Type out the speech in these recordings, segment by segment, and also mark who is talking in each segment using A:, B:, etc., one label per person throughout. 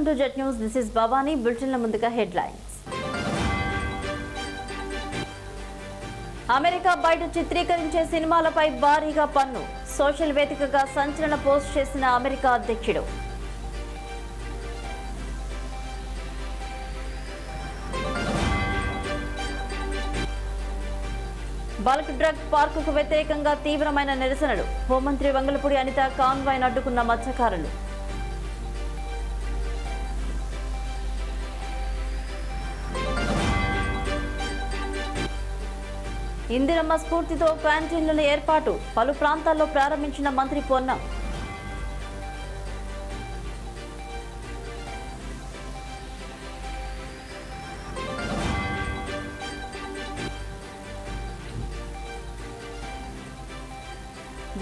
A: Welcome to Jet News. This is Bhavani బులెటిన్ల ముందుగా headlines. America బయట చిత్రీకరించే సినిమాలపై భారీగా పన్ను. సోషల్ వేదికగా సంచలన పోస్ట్ చేసిన అమెరికా అధ్యక్షుడు. బల్క్ డ్రగ్ పార్కుకు వ్యతిరేకంగా తీవ్రమైన నిరసనలు. హోంమంత్రి వంగలపూడి అనిత కాన్వాయ్ అడ్డుకున్న మత్స్యకారులు. ఇందిరమ్మ స్ఫూర్తితో క్యాంటీన్లను ఏర్పాటు. పలు ప్రాంతాల్లో ప్రారంభించిన మంత్రి పొన్నం.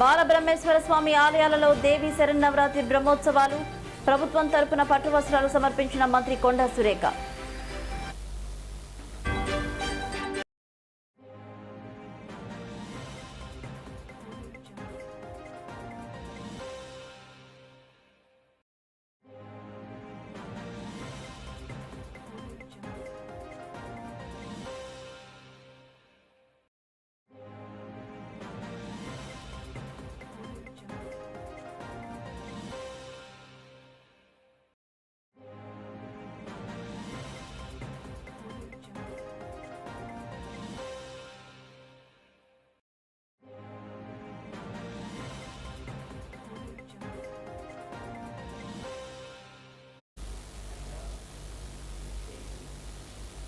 A: బాలబ్రహ్మేశ్వర స్వామి ఆలయాలలో దేవీ శరన్నవరాత్రి బ్రహ్మోత్సవాలు ప్రభుత్వం తరపున పట్టు వస్త్రాలు సమర్పించిన మంత్రి కొండా సురేఖ.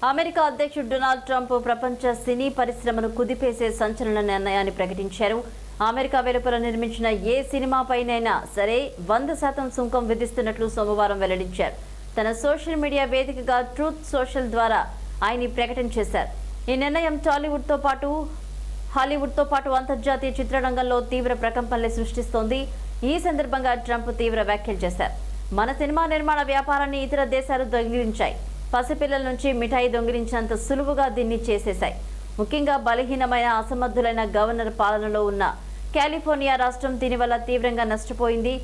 A: అమెరికా అధ్యక్షుడు డొనాల్డ్ ట్రంప్ ప్రపంచ సినీ పరిశ్రమను కుదిపేసే సంచలన నిర్ణయాన్ని ప్రకటించారు. అమెరికా వెలుపల నిర్మించిన ఏ సినిమాపైనైనా సరే వంద శాతం సుంకం విధిస్తున్నట్లు సోమవారం వెల్లడించారు. తన సోషల్ మీడియా వేదికగా ట్రూత్ సోషల్ ద్వారా ఆయన ప్రకటన చేశారు. ఈ నిర్ణయం టాలీవుడ్తో పాటు హాలీవుడ్తో పాటు అంతర్జాతీయ చిత్రరంగంలో తీవ్ర ప్రకంపనలు సృష్టిస్తోంది. ఈ సందర్భంగా ట్రంప్ తీవ్ర వ్యాఖ్యలు చేశారు. మన సినిమా నిర్మాణ వ్యాపారాన్ని ఇతర దేశాలు దొంగిలించాయి. పసిపిల్లల నుంచి మిఠాయి దొంగిలించినంత సులువుగా దీన్ని చేసేశాయి. ముఖ్యంగా బలహీనమైన అసమర్థులైన గవర్నర్ పాలనలో ఉన్న కాలిఫోర్నియా రాష్ట్రం దీనివల్ల తీవ్రంగా నష్టపోయింది.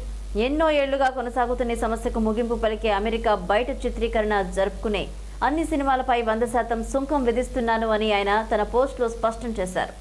A: ఎన్నో ఏళ్ళుగా కొనసాగుతున్న సమస్యకు ముగింపు పలికే అమెరికా బయట చిత్రీకరణ జరుపుకునే అన్ని సినిమాలపై వంద శాతం సుంకం విధిస్తున్నాను అని ఆయన తన పోస్టులో స్పష్టం చేశారు.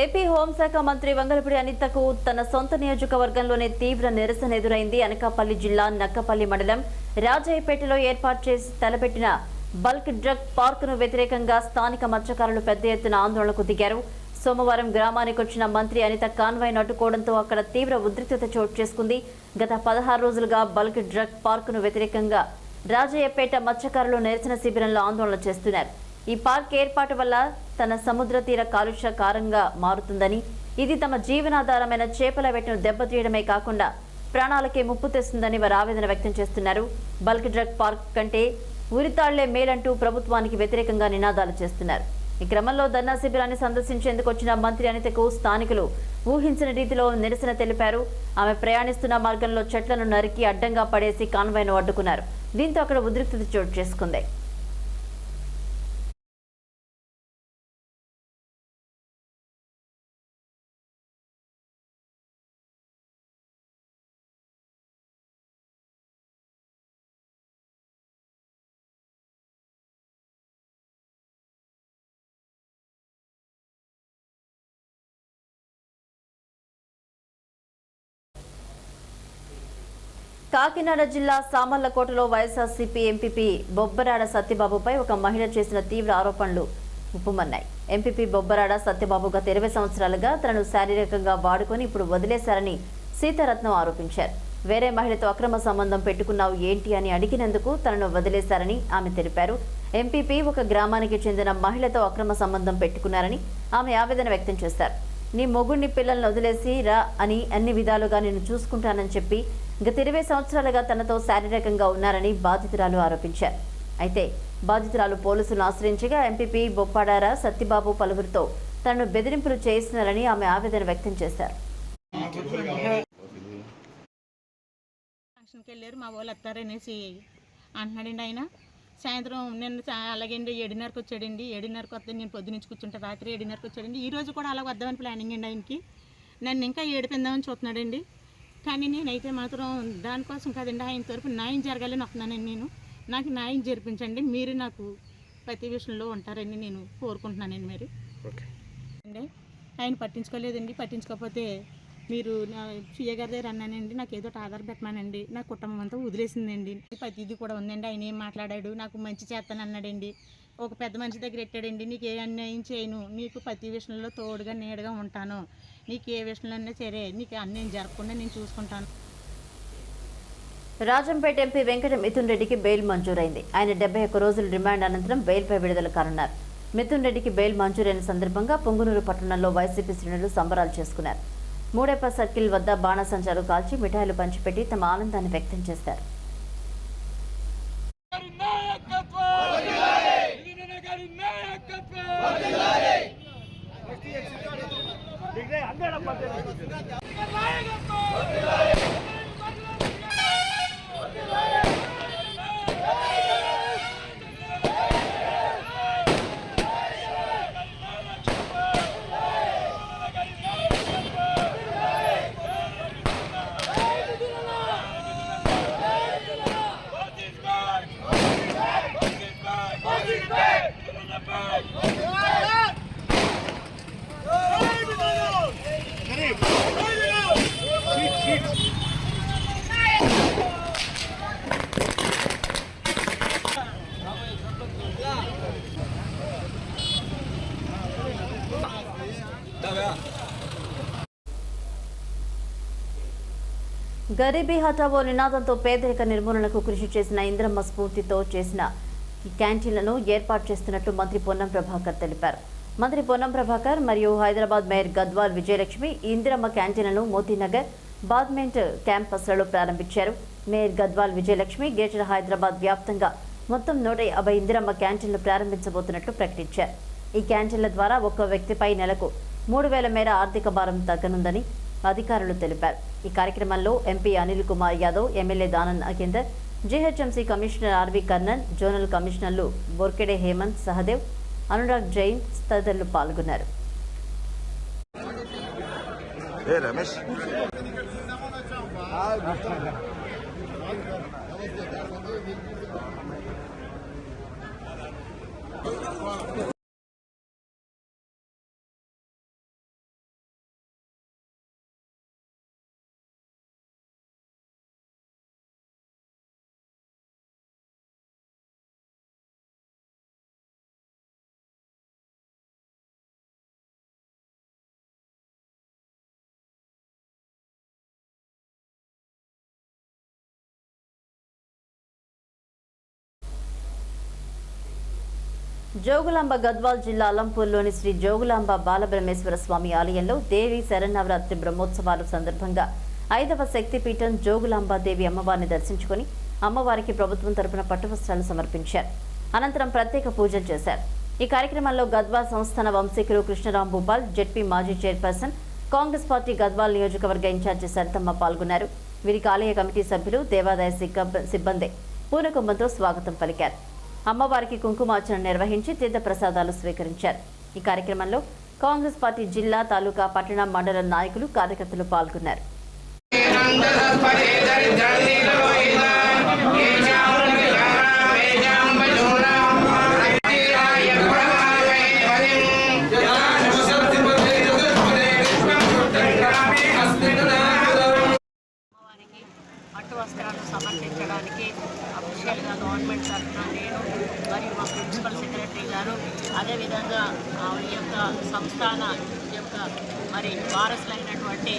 A: ఏపీ హోంశాఖ మంత్రి వంగలపూడి అనితకు తన సొంత నియోజకవర్గంలోనే తీవ్ర నిరసన ఎదురైంది అనకాపల్లి జిల్లా నక్కపల్లి మండలం రాజయ్యపేటలో ఏర్పాటు చేసి తలపెట్టిన బల్క్ డ్రగ్ పార్కును వ్యతిరేకంగా స్థానిక మత్స్యకారులు పెద్ద ఎత్తున ఆందోళనకు దిగారు. సోమవారం గ్రామానికి వచ్చిన మంత్రి అనిత కాన్వాయ్ నట్టుకోవడంతో అక్కడ తీవ్ర ఉద్రిక్తత చోటు చేసుకుంది. గత పదహారు రోజులుగా బల్క్ డ్రగ్ పార్కును వ్యతిరేకంగా రాజయ్యపేట మత్స్యకారులు నిరసన శిబిరంలో ఆందోళన చేస్తున్నారు. ఈ పార్క్ ఏర్పాటు వల్ల తన సముద్ర తీర కాలుష్య కారంగా మారుతుందని ఇది తమ జీవనాధారమైన చేపల వేటను దెబ్బతీయడమే కాకుండా ప్రాణాలకే ముప్పు తెస్తుందని వారు ఆవేదన వ్యక్తం చేస్తున్నారు. బల్క్ డ్రగ్ పార్క్ కంటే ఉరితాళ్ళే మేలంటూ ప్రభుత్వానికి వ్యతిరేకంగా నినాదాలు చేస్తున్నారు. ఈ క్రమంలో ధర్నా శిబిరాన్ని సందర్శించేందుకు వచ్చిన మంత్రి అనితకు స్థానికులు ఊహించిన రీతిలో నిరసన తెలిపారు. ఆమె ప్రయాణిస్తున్న మార్గంలో చెట్లను నరికి అడ్డంగా పడేసి కాన్వాయ్ను అడ్డుకున్నారు. దీంతో అక్కడ ఉద్రిక్తత చోటు చేసుకుంది. కాకినాడ జిల్లా సామర్లకోటలో వైఎస్ఆర్సీపీ ఎంపీపీ బొబ్బరాడ సత్యబాబుపై ఒక మహిళ చేసిన తీవ్ర ఆరోపణలు ఉప్పుమన్నాయి. ఎంపీపీ బొబ్బరాడ సత్యబాబు గత ఇరవై సంవత్సరాలుగా తనను శారీరకంగా వాడుకొని ఇప్పుడు వదిలేశారని సీతారత్నం ఆరోపించారు. వేరే మహిళతో అక్రమ సంబంధం పెట్టుకున్నావు ఏంటి అని అడిగినందుకు తనను వదిలేశారని ఆమె తెలిపారు. ఎంపీపీ ఒక గ్రామానికి చెందిన మహిళతో అక్రమ సంబంధం పెట్టుకున్నారని ఆమె ఆవేదన వ్యక్తం చేశారు. నీ మొగుడిని పిల్లల్ని వదిలేసి రా అని అన్ని విధాలుగా నేను చూసుకుంటానని చెప్పి గత ఇరవై సంవత్సరాలుగా తనతో శారీరకంగా ఉన్నారని బాధితురాలు ఆరోపించారు. అయితే బాధితురాలు పోలీసులను ఆశ్రయించగా ఎంపీపీ బొప్పాడార సత్యబాబు పలువురితో తనను బెదిరింపులు చేస్తున్నారని ఆమె ఆవేదన వ్యక్తం చేశారు.
B: ఫంక్షన్కి వెళ్ళారు మా వాళ్ళు వస్తారనేసి అంటున్నాడండి ఆయన. సాయంత్రం నిన్న అలాగండి ఏడున్నరకు వచ్చాడండి. ఏడున్నరకు వస్తే నేను పొద్దునుంచి కూర్చుంటా రాత్రి ఏడున్నరకు వచ్చాడండి. ఈ రోజు కూడా అలా వద్దామని ప్లానింగ్ అండి ఆయనకి. నన్ను ఇంకా ఏడిపిందామని చూస్తున్నాడండి. కానీ నేనైతే మాత్రం దానికోసం కాదండి. ఆయన తరపు న్యాయం జరగాలని వస్తున్నానండి నేను. నాకు న్యాయం జరిపించండి. మీరు నాకు ప్రతి విషయంలో ఉంటారని నేను కోరుకుంటున్నానండి మరి. అండి ఆయన పట్టించుకోలేదండి. పట్టించుకోకపోతే మీరు నా సీఏ గారి దగ్గర అన్నానండి. నాకు ఏదో ఆధార్ పెట్టమానండి. నా కుటుంబం అంతా వదిలేసిందండి. ప్రతిదీ కూడా ఉందండి. ఆయన ఏం మాట్లాడాడు? నాకు మంచి చేస్తాను అన్నాడండి ఒక పెద్ద మనిషి దగ్గర ఎట్టాడండి? నీకు ఏ అన్యాయం చేయను. నీకు ప్రతి విషయంలో తోడుగా నీడగా ఉంటాను. నీకు ఏ విషయంలో సరే నీకు అన్యాయం జరగకుండా నేను చూసుకుంటాను.
A: రాజంపేట ఎంపీ వెంకట మిథున్ రెడ్డికి బెయిల్ మంజూరైంది. ఆయన డెబ్బై ఒక్క రోజుల రిమాండ్ అనంతరం బెయిల్పై విడుదల కానున్నారు. మిథున్ రెడ్డికి బెయిల్ మంజూరైన సందర్భంగా పొంగునూరు పట్టణంలో వైసీపీ శ్రేణులు సంబరాలు చేసుకున్నారు. మూడేప సర్కిల్ వద్ద బాణసంచాలు కాల్చి మిఠాయిలు పంచిపెట్టి తమ ఆనందాన్ని వ్యక్తం చేశారు.
C: ಪಟ್ಟಿ ಮಾಡಿ ಫಸ್ಟ್ ಎಕ್ಸಿಟ್ ಆಗಿ ಡಿಗ್ಲೇ
A: గరీబీ హఠావో నినాదంతో పేదరిక నిర్మూలనకు కృషి చేసిన ఇంద్రమ్మ స్ఫూర్తితో చేసిన క్యాంటీన్లను ఏర్పాటు చేస్తున్నట్లు మంత్రి పొన్నం ప్రభాకర్ తెలిపారు. మంత్రి పొన్నం ప్రభాకర్ మరియు హైదరాబాద్ మేయర్ గద్వాల్ విజయలక్ష్మి ఇందిరమ్మ క్యాంటీన్లను మోతీనగర్ బాద్మెంట్ క్యాంపస్లలో ప్రారంభించారు. మేయర్ గద్వాల్ విజయలక్ష్మి గ్రేటర్ హైదరాబాద్ వ్యాప్తంగా మొత్తం నూట యాభై ఇందిరమ్మ క్యాంటీన్లు ప్రారంభించబోతున్నట్లు ప్రకటించారు. ఈ క్యాంటీన్ల ద్వారా ఒక్క వ్యక్తిపై నెలకు మూడు వేల మేర ఆర్థిక భారం తగ్గనుందని అధికారులు తెలిపారు. ఈ కార్యక్రమంలో ఎంపీ అనిల్ కుమార్ యాదవ్ ఎమ్మెల్యే దానంద్ అఖిందర్ GHMC commissioner RV Karnan zonal కమిషనర్లు బొర్కెడే హేమంత్ సహదేవ్ అనురాగ్ జైన్ తదితరులు పాల్గొన్నారు. జోగులాంబ గద్వాల్ జిల్లా అలంపూర్లోని శ్రీ జోగులాంబ బాలబ్రహ్మేశ్వర స్వామి ఆలయంలో దేవి శరన్నవరాత్రి బ్రహ్మోత్సవాల సందర్భంగా ఐదవ శక్తిపీఠం జోగులాంబ దేవి అమ్మవారిని దర్శించుకుని అమ్మవారికి ప్రభుత్వం తరపున పట్టువస్త్రాలు సమర్పించారు. అనంతరం ప్రత్యేక పూజలు చేశారు. ఈ కార్యక్రమంలో గద్వాల్ సంస్థాన వంశీకులు కృష్ణరాం భూపాల్ జెడ్పీ మాజీ చైర్పర్సన్ కాంగ్రెస్ పార్టీ గద్వాల్ నియోజకవర్గ ఇన్ఛార్జి సరితమ్మ పాల్గొన్నారు. వీరికి ఆలయ కమిటీ సభ్యులు దేవాదాయ సిబ్బంది. పూర్ణకుంభంతో స్వాగతం పలికారు. అమ్మవారికి కుంకుమార్చన నిర్వహించి తీర్థ ప్రసాదాలు స్వీకరించారు. ఈ కార్యక్రమంలో కాంగ్రెస్ పార్టీ జిల్లా తాలూకా పట్టణ మండల నాయకులు కార్యకర్తలు పాల్గొన్నారు
B: వారికి పట్టు వస్త్రాలు సమర్పించడానికి అఫీషియల్గా గవర్నమెంట్ తరఫున నేను మరియు మా ప్రిన్సిపల్ సెక్రటరీ గారు అదేవిధంగా ఆ ఈ యొక్క సంస్థాన ఈ యొక్క మరి వారసులైనటువంటి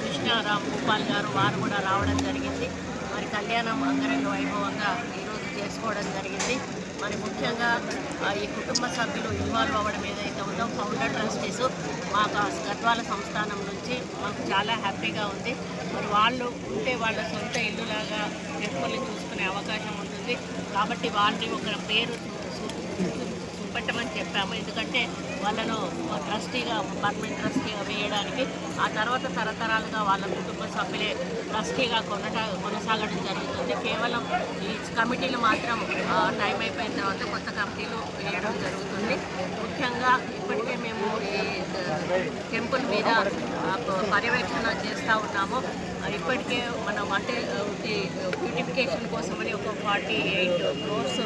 B: కృష్ణారాం భూపాల్ గారు వారు కూడా రావడం జరిగింది మరి కళ్యాణం అంగరంగ వైభవంగా ఈరోజు చేసుకోవడం జరిగింది
D: మరి ముఖ్యంగా ఆ, ఈ కుటుంబ సభ్యులు ఇన్వాల్వ్ అవ్వడం ఏదైతే ఉందో ఫౌండర్ ట్రస్టీస్ మాకు ఆ గద్వాల సంస్థానం నుంచి మాకు చాలా హ్యాపీగా ఉంది. మరి వాళ్ళు ఉంటే వాళ్ళ సొంత ఇల్లులాగా టెంపుల్ని చూసుకునే అవకాశం ఉంటుంది. కాబట్టి వాళ్ళని ఒక పేరు చేపట్టమని చెప్పాము. ఎందుకంటే వాళ్ళను ట్రస్టీగా పర్మనెంట్ ట్రస్టీగా వేయడానికి ఆ తర్వాత తరతరాలుగా వాళ్ళ కుటుంబ సభ్యులే ట్రస్టీగా కొనట కొనసాగడం జరుగుతుంది. కేవలం ఈ కమిటీలు మాత్రం టైం అయిపోయిన తర్వాత కొత్త కమిటీలు వేయడం జరుగుతుంది. ముఖ్యంగా ఇప్పటికే మేము ఈ టెంపుల్ మీద పర్యవేక్షణ చేస్తూ ఉన్నాము. ఇప్పటికే మనం అంటే బ్యూటిఫికేషన్ కోసమని ఒక ఫార్టీ ఎయిట్ క్రోర్స్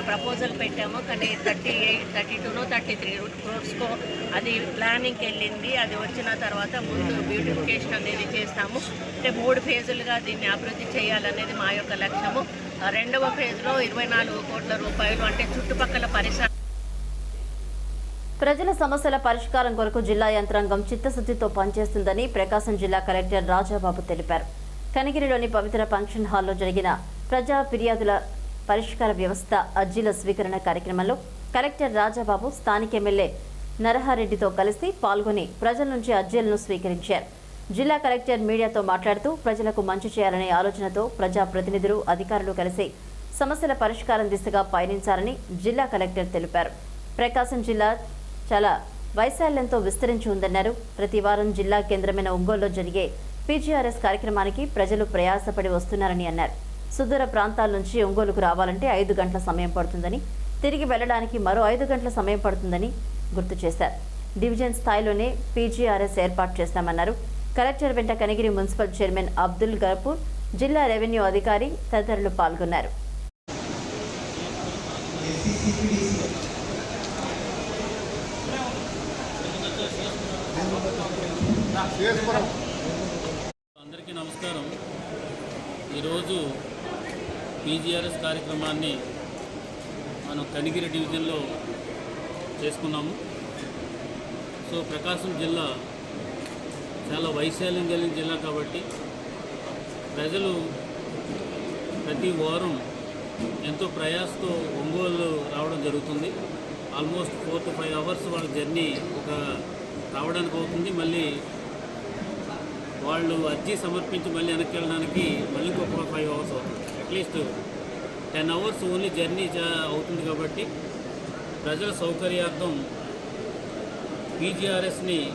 D: ఒక ప్రపోజల్ పెట్టాము. కానీ థర్టీ ఎయిట్ థర్టీ టూనో థర్టీ త్రీ క్రోర్స్కో అది ప్లానింగ్కి వెళ్ళింది. అది వచ్చిన తర్వాత ముందు బ్యూటిఫికేషన్ అనేది చేస్తాము. అంటే మూడు ఫేజులుగా దీన్ని అభివృద్ధి చేయాలనేది మా యొక్క లక్ష్యము. రెండవ ఫేజ్లో ఇరవై నాలుగు కోట్ల రూపాయలు అంటే చుట్టుపక్కల పరిసర
A: ప్రజల సమస్యల పరిష్కారం కొరకు జిల్లా యంత్రాంగం చిత్తశుద్ధితో పనిచేస్తుందని ప్రకాశం జిల్లా కలెక్టర్ రాజాబాబు తెలిపారు. కనిగిరిలోని పవిత్ర ఫంక్షన్ హాల్లో జరిగిన ప్రజా ఫిర్యాదుల పరిష్కార వ్యవస్థ అర్జీల స్వీకరణ కార్యక్రమంలో కలెక్టర్ రాజాబాబు స్థానిక ఎమ్మెల్యే నరహారెడ్డితో కలిసి పాల్గొని ప్రజల నుంచి అర్జీలను స్వీకరించారు. జిల్లా కలెక్టర్ మీడియాతో మాట్లాడుతూ ప్రజలకు మంచి చేయాలనే ఆలోచనతో ప్రజా ప్రతినిధులు అధికారులు కలిసి సమస్యల పరిష్కారం దిశగా పయనించాలని జిల్లా కలెక్టర్ తెలిపారు. ప్రకాశం జిల్లా చాలా వైశాల్యంతో విస్తరించి ఉందన్నారు. ప్రతి వారం జిల్లా కేంద్రమైన ఒంగోలులో జరిగే పీజీఆర్ఎస్ కార్యక్రమానికి ప్రజలు ప్రయాసపడి వస్తున్నారని అన్నారు. సుదూర ప్రాంతాల నుంచి ఒంగోలుకు రావాలంటే ఐదు గంటల సమయం పడుతుందని తిరిగి వెళ్ళడానికి మరో ఐదు గంటల సమయం పడుతుందని గుర్తు చేశారు డివిజన్ స్థాయిలోనే పీజీఆర్ఎస్ ఏర్పాటు చేస్తామన్నారు కలెక్టర్ వెంట కనిగిరి మున్సిపల్ చైర్మన్ అబ్దుల్ గర్పూర్ జిల్లా రెవెన్యూ అధికారి తదితరులు పాల్గొన్నారు
E: అందరికీ నమస్కారం ఈరోజు పీజీఆర్ఎస్ కార్యక్రమాన్ని మనం కనిగిరి డివిజన్లో చేసుకున్నాము. సో ప్రకాశం జిల్లా చాలా వైశాల్యం కలిగిన జిల్లా కాబట్టి ప్రజలు ప్రతి వారం ఎంతో ప్రయాసతో ఒంగోలు రావడం జరుగుతుంది. Almost four to five hours వాళ్ళ జర్నీ ఒక రావడానికి అవుతుంది. మళ్ళీ వాళ్ళు అర్జీ సమర్పించి మళ్ళీ వెనక్కి వెళ్ళడానికి మళ్ళీ ఇంకొక ఫైవ్ అవర్స్ అవుతుంది. At least ten hours only journey జా- అవుతుంది కాబట్టి ప్రజల సౌకర్యార్థం పీజీఆర్ఎస్ని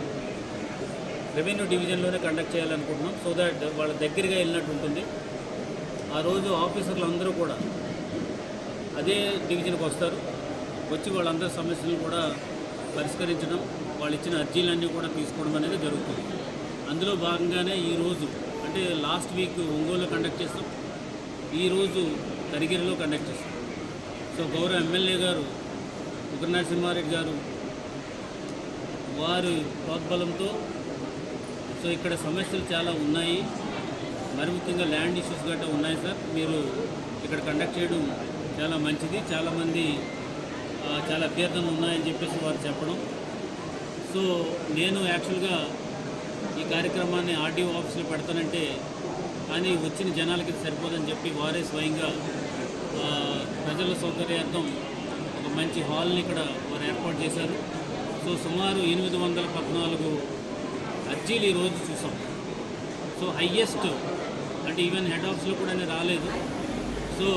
E: రెవెన్యూ డివిజన్లోనే కండక్ట్ చేయాలనుకుంటున్నాం. సో దట్ వాళ్ళ దగ్గరగా వెళ్ళినట్టు ఉంటుంది. ఆ రోజు ఆఫీసర్లు అందరూ కూడా అదే డివిజన్కి వస్తారు. వచ్చి వాళ్ళందరి సమస్యలను కూడా పరిష్కరించడం వాళ్ళు ఇచ్చిన అర్జీలన్నీ కూడా తీసుకోవడం అనేది జరుగుతుంది. అందులో భాగంగానే ఈరోజు అంటే లాస్ట్ వీక్ ఒంగోలులో కండక్ట్ చేస్తాం. ఈరోజు కరిగిరిలో కండక్ట్ చేస్తాం సో గౌరవ ఎమ్మెల్యే గారు ఉగ్ర నరసింహారెడ్డి గారు వారి ప్రోద్బలంతో సో ఇక్కడ సమస్యలు చాలా ఉన్నాయి. మరి ముఖ్యంగా ల్యాండ్ ఇష్యూస్ గట్రా ఉన్నాయి సార్. మీరు ఇక్కడ కండక్ట్ చేయడం చాలా మంచిది. చాలామంది చాలా అభ్యర్థనలు ఉన్నాయని చెప్పేసి వారు చెప్పడం. సో నేను యాక్చువల్గా ఈ కార్యక్రమాన్ని ఆర్డీఓ ఆఫీస్లో పెడతానంటే కానీ వచ్చిన జనాలకి సరిపోదని చెప్పి వారే స్వయంగా ప్రజల సౌకర్యార్థం ఒక మంచి హాల్ని ఇక్కడ వారు ఏర్పాటు చేశారు. సో సుమారు ఎనిమిది వందల పద్నాలుగు అర్జీలు ఈరోజు చూసాం. సో హయ్యెస్ట్ అంటే ఈవెన్ హెడ్ ఆఫీస్లో కూడా రాలేదు. సో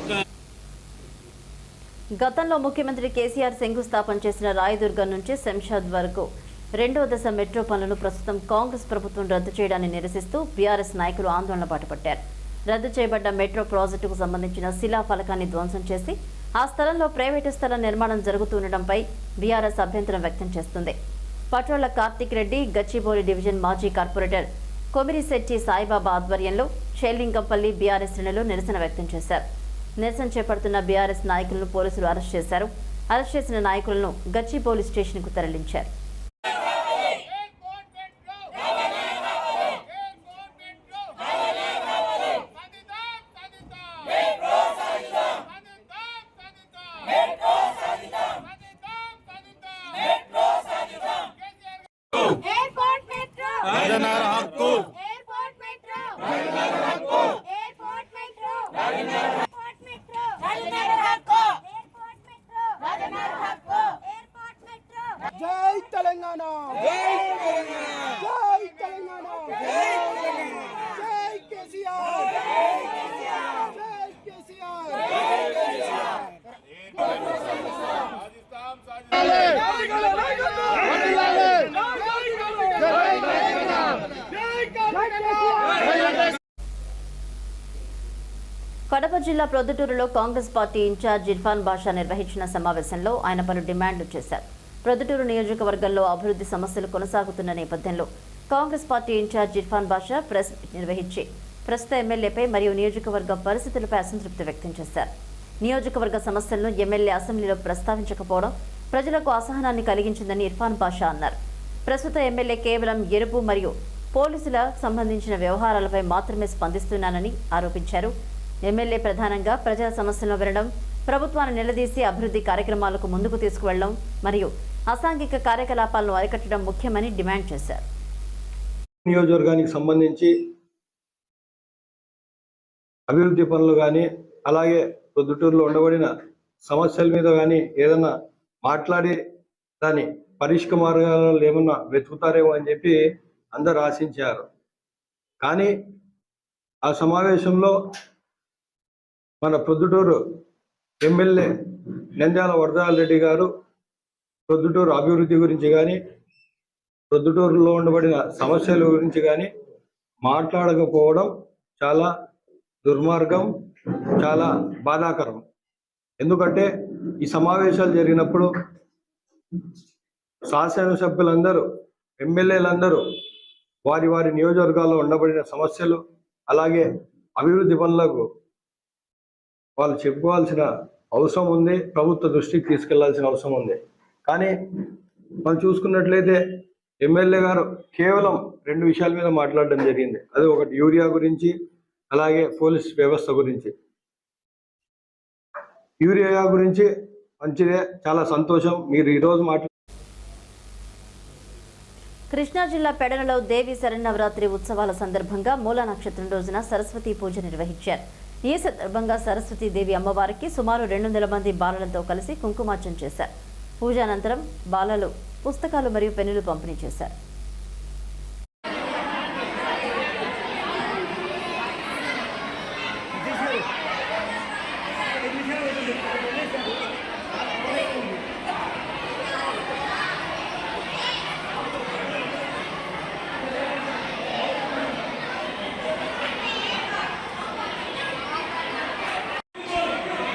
E: ఒక
A: గతంలో ముఖ్యమంత్రి కేసీఆర్ శంకుస్థాపన చేసిన రాయదుర్గం నుంచి శంషాద్ వరకు రెండో దశ మెట్రో పనులను ప్రస్తుతం కాంగ్రెస్ ప్రభుత్వం రద్దు చేయడాన్ని నిరసిస్తూ బీఆర్ఎస్ నాయకులు ఆందోళన బాటపట్టారు. రద్దు చేయబడ్డ మెట్రో ప్రాజెక్టుకు సంబంధించిన శిలా ఫలకాన్ని ధ్వంసం చేసి ఆ స్థలంలో ప్రైవేటు స్థల నిర్మాణం జరుగుతుండటంపై బీఆర్ఎస్ అభ్యంతరం వ్యక్తం చేస్తుంది. పటోళ్ళ కార్తిక్ రెడ్డి గచ్చిబౌలి డివిజన్ మాజీ కార్పొరేటర్ కొమిరిశెట్టి సాయిబాబా ఆధ్వర్యంలో షేలింగంపల్లి బీఆర్ఎస్ శ్రేణులు నిరసన వ్యక్తం చేశారు. నిరసన చేపడుతున్న బీఆర్ఎస్ నాయకులను పోలీసులు అరెస్ట్ చేశారు. అరెస్ట్ చేసిన నాయకులను గచ్చి పోలీస్ స్టేషన్కు తరలించారు.
F: हक
A: को జిల్లా ప్రొద్దుటూరులో Congress party incharge Irfan Basha నిర్వహించిన సమావేశంలో ఆయన పలు డిమాండ్లు చేశారు. ప్రొద్దుటూరు నియోజకవర్గంలో అభివృద్ధి సమస్యలు కొనసాగుతున్న నేపథ్యంలో Congress party incharge Irfan Basha press నిర్వహించి ప్రస్తుత ఎమ్మెల్యేపై మరియు నియోజకవర్గ పరిస్థితులపై అసంతృప్తి వ్యక్తం చేశారు. నియోజకవర్గ సమస్యలను ఎమ్మెల్యే అసెంబ్లీలో ప్రస్తావించకపోవడం ప్రజలకు అసహనాన్ని కలిగించిందని ఇర్ఫాన్ బాషా అన్నారు. ప్రస్తుత ఎమ్మెల్యే కేవలం ఎరుపు మరియు పోలీసుల సంబంధించిన వ్యవహారాలపై మాత్రమే స్పందిస్తున్నానని ఆరోపించారు. ఎమ్మెల్యే ప్రధానంగా ప్రజల సమస్యలను వినడం ప్రభుత్వాన్ని నిలదీసి అభివృద్ధి కార్యక్రమాలకు ముందుకు తీసుకువెళ్ళడం మరియు అసాంఘిక కార్యకలాపాలను అరికట్టడం ముఖ్యమని డిమాండ్ చేశారు.
G: నియోజకవర్గానికి సంబంధించి అభివృద్ధి పనులు కానీ అలాగే పొద్దుటూరులో ఉండబడిన సమస్యల మీద కానీ ఏదన్నా మాట్లాడి దాని మార్గాలలో ఏమన్నా వెతుకుతారేమో అని చెప్పి అందరు ఆశించారు. కానీ ఆ సమావేశంలో మన ప్రొద్దుటూరు ఎమ్మెల్యే నంద్యాల వరదాల రెడ్డి గారు ప్రొద్దుటూరు అభివృద్ధి గురించి కానీ ప్రొద్దుటూరులో ఉండబడిన సమస్యల గురించి కానీ మాట్లాడకపోవడం చాలా దుర్మార్గం చాలా బాధాకరం. ఎందుకంటే ఈ సమావేశాలు జరిగినప్పుడు శాసనసభ్యులందరూ ఎమ్మెల్యేలందరూ వారి వారి నియోజకవర్గాల్లో ఉండబడిన సమస్యలు అలాగే అభివృద్ధి పనులకు వాళ్ళు చెప్పుకోవాల్సిన అవసరం ఉంది ప్రభుత్వ దృష్టికి తీసుకెళ్ళాల్సిన అవసరం ఉంది. కానీ మనం చూసుకున్నట్లయితే ఎమ్మెల్యే గారు కేవలం రెండు విషయాల మీద మాట్లాడడం జరిగింది. అది ఒకటి యూరియా గురించి అలాగే పోలీస్ వ్యవస్థ గురించి. యూరియా గురించి మంచిదే చాలా సంతోషం. మీరు ఈరోజు మాట్లా
A: కృష్ణా జిల్లా పెడనలో దేవి శరన్నవరాత్రి ఉత్సవాల సందర్భంగా మూల నక్షత్రం రోజున సరస్వతి పూజ నిర్వహించారు. ఈ సందర్భంగా సరస్వతి దేవి అమ్మవారికి సుమారు రెండు వందల మంది బాలలతో కలిసి కుంకుమార్చన చేశారు. పూజ అనంతరం బాలలు పుస్తకాలు మరియు పెన్నులు పంపిణీ చేశారు.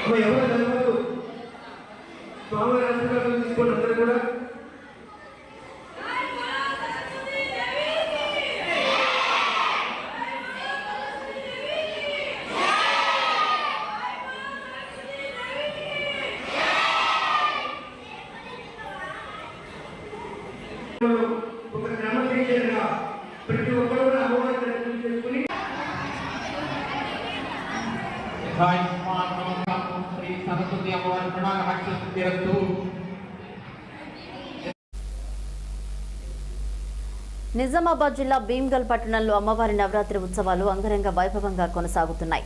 H: 没有。
A: నిజామాబాద్ జిల్లా భీమ్గల్ పట్టణంలో అమ్మవారి నవరాత్రి ఉత్సవాలు అంగరంగ వైభవంగా కొనసాగుతున్నాయి.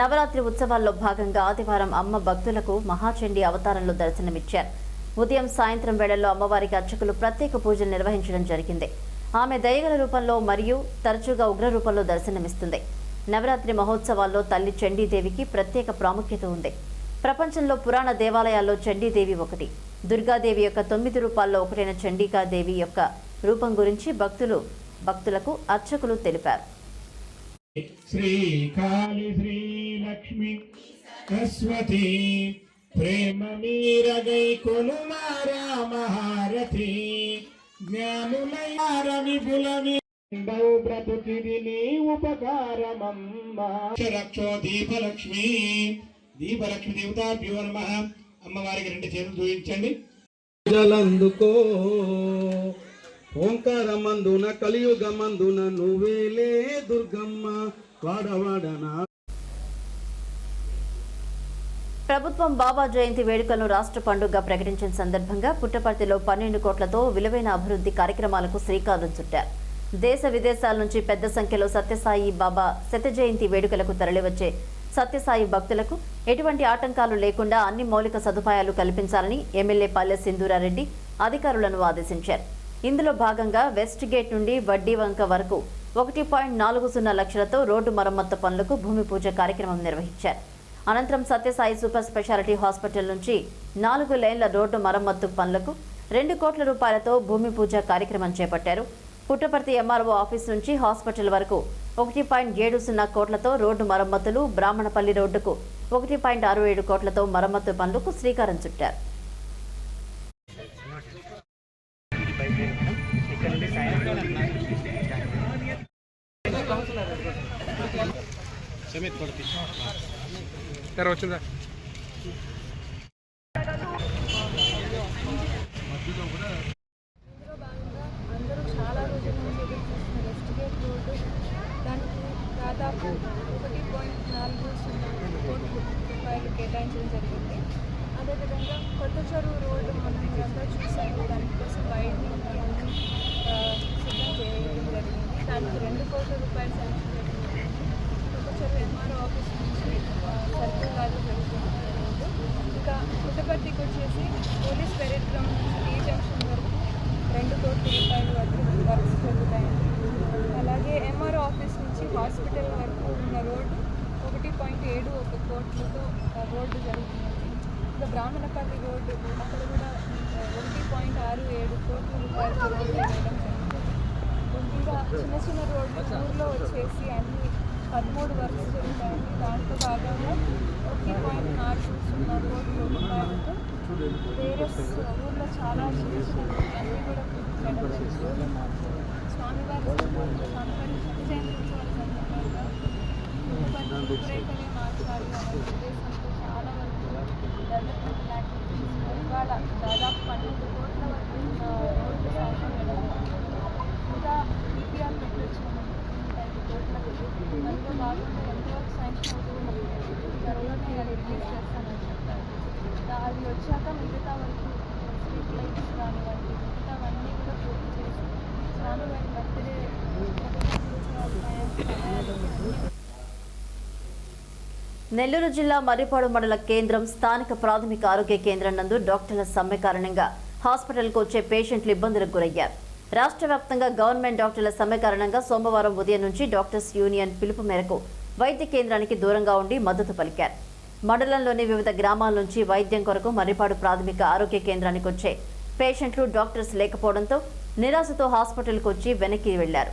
A: నవరాత్రి ఉత్సవాల్లో భాగంగా ఆదివారం అమ్మ భక్తులకు మహాచండీ అవతారంలో దర్శనమిచ్చారు. ఉదయం సాయంత్రం వేళల్లో అమ్మవారికి అర్చకులు ప్రత్యేక పూజలు నిర్వహించడం జరిగింది. ఆమె దయగల రూపంలో మరియు తరచుగా ఉగ్ర రూపంలో దర్శనమిస్తుంది. నవరాత్రి మహోత్సవాల్లో తల్లి చండీదేవికి ప్రత్యేక ప్రాముఖ్యత ఉంది. ప్రపంచంలో పురాణ దేవాలయాల్లో చండీదేవి ఒకటి దుర్గాదేవి యొక్క తొమ్మిది రూపాల్లో ఒకటైన చండీకాదేవి యొక్క రూపం గురించి భక్తులు భక్తులకు అర్చకులు తెలిపారు.
C: శ్రీ కాళి శ్రీ లక్ష్మి సరస్వతి ప్రేమ మీరగై కొనుమారా మహారథి. జ్ఞానులయార విపులమి. బ్రతుకిది నీ ఉపకారమమ్మ. రక్షో దీపలక్ష్మి. దీపలక్ష్మి దేవతాభ్యో నమ. అమ్మవారికి రెండు చేతులు చూపించండి
F: జలందుకో ఓంకారమందున కలియుగమందున నువ్వేలే దుర్గమ్మ. వాడవాడనా
A: ప్రభుత్వం బాబా జయంతి వేడుకలను రాష్ట్ర పండుగ ప్రకటించిన సందర్భంగా పుట్టపర్తిలో పన్నెండు కోట్లతో విలువైన అభివృద్ధి కార్యక్రమాలకు శ్రీకారం చుట్టారు. దేశ విదేశాల నుంచి పెద్ద సంఖ్యలో సత్యసాయి బాబా శత జయంతి వేడుకలకు తరలివచ్చే సత్యసాయి భక్తులకు ఎటువంటి ఆటంకాలు లేకుండా అన్ని మౌలిక సదుపాయాలు కల్పించాలని ఎమ్మెల్యే పల్లె సింధూరారెడ్డి అధికారులను ఆదేశించారు. ఇందులో భాగంగా వెస్ట్ గేట్ నుండి వడ్డీ వంక వరకు ఒకటి పాయింట్ నాలుగు సున్నా లక్షలతో రోడ్డు మరమ్మత్తు పనులకు భూమి పూజ కార్యక్రమం నిర్వహించారు. అనంతరం సత్యసాయి సూపర్ స్పెషాలిటీ హాస్పిటల్ నుంచి నాలుగు లేన్ల రోడ్డు మరమ్మత్తు పనులకు రెండు కోట్ల రూపాయలతో భూమి పూజ కార్యక్రమం చేపట్టారు. పుట్టపర్తి ఎంఆర్ఓ ఆఫీస్ నుంచి హాస్పిటల్ వరకు ఒకటి పాయింట్ ఏడు సున్నా కోట్లతో రోడ్డు మరమ్మతులు బ్రాహ్మణపల్లి రోడ్డుకు ఒకటి పాయింట్ ఆరు ఏడు కోట్లతో మరమ్మతు పనులకు శ్రీకారం చుట్టారు.
I: ఇందులో భాగంగా అందరూ చాలా రోజుల నుంచి ఎదురు చూస్తున్న వెస్ట్ గేట్ రోడ్డు దానికి దాదాపు ఒకటి పాయింట్ నాలుగు సున్నా కోట్ల రూపాయలు కేటాయించడం జరిగింది అదేవిధంగా కొత్త చెరువు రోడ్డు మనం మీరందరూ చూసాము దానికోసం వైడ్నింగ్ సిద్ధం చేయడం జరిగింది దానికి రెండు కోట్ల రూపాయలు శాంక్షన్ చేయడం జరిగింది కొత్త చెరువు ఎంఆర్ఓ ఆఫీస్ నుంచి ఆ, సర్కిల్ లాగా జరుగుతుంది రోడ్డు ఇంకా పుట్టపర్తికి వచ్చేసి పోలీస్ పెరేడ్ గ్రౌండ్ నుంచి టీ జంక్షన్ వరకు రెండు కోట్ల రూపాయల వరకు వర్క్స్ జరుగుతాయండి అలాగే ఎంఆర్ఓ ఆఫీస్ నుంచి హాస్పిటల్ వరకు ఉన్న రోడ్డు ఒకటి పాయింట్ ఏడు ఒక కోట్లతో ఆ రోడ్డు జరుగుతుంది ఇంకా బ్రాహ్మణపల్లి రోడ్డు అక్కడ కూడా ఆ, ఒకటి పాయింట్ ఆరు ఏడు కోట్ల రూపాయలతో రోడ్డు వేయడం జరిగింది ఇంకా చిన్న చిన్న రోడ్లు ఊర్లో వచ్చేసి అన్ని పదమూడు వర్క్స్ జరుగుతాయండి దాంట్లో భాగంగా ఒకే పాయింట్ నాలుగు సున్నా కోట్ల రూపాయలతో వేరియస్ ఊర్లో చాలా చిన్న చిన్న రోడ్లు అన్నీ కూడా స్వామివారి స్వామివారి రూపురేఖలే మార్చాలి అనే ఉద్దేశంతో చాలా వరకు డెవలప్మెంట్ యాక్టివిటీస్ ఇవాళ దాదాపు పన్నెండు కోట్ల వరకు రోడ్లు శాంక్షన్ ఇంకా అందులో ఎంతవరకు అది రిలీజ్ చేస్తానని అది వచ్చాక మిగతా వరకు స్ట్రీట్ లైట్స్ కానివ్వండి మిగతావన్నీ కూడా పూర్తి చేసి స్వామివారి బర్త్డే
A: నెల్లూరు జిల్లా మర్రిపాడు మండల కేంద్రం స్థానిక ప్రాథమిక ఆరోగ్య కేంద్రం నందు డాక్టర్ల సమ్మె కారణంగా హాస్పిటల్కు వచ్చే పేషెంట్లు ఇబ్బందులకు గురయ్యారు. రాష్ట్ర వ్యాప్తంగా గవర్నమెంట్ డాక్టర్ల సమ్మె కారణంగా సోమవారం ఉదయం నుంచి డాక్టర్స్ యూనియన్ పిలుపు మేరకు వైద్య కేంద్రానికి దూరంగా ఉండి మద్దతు పలికారు. మండలంలోని వివిధ గ్రామాల నుంచి వైద్యం కొరకు మర్రిపాడు ప్రాథమిక ఆరోగ్య కేంద్రానికి వచ్చే పేషెంట్లు డాక్టర్స్ లేకపోవడంతో నిరాశతో హాస్పిటల్కు వచ్చి వెనక్కి వెళ్ళారు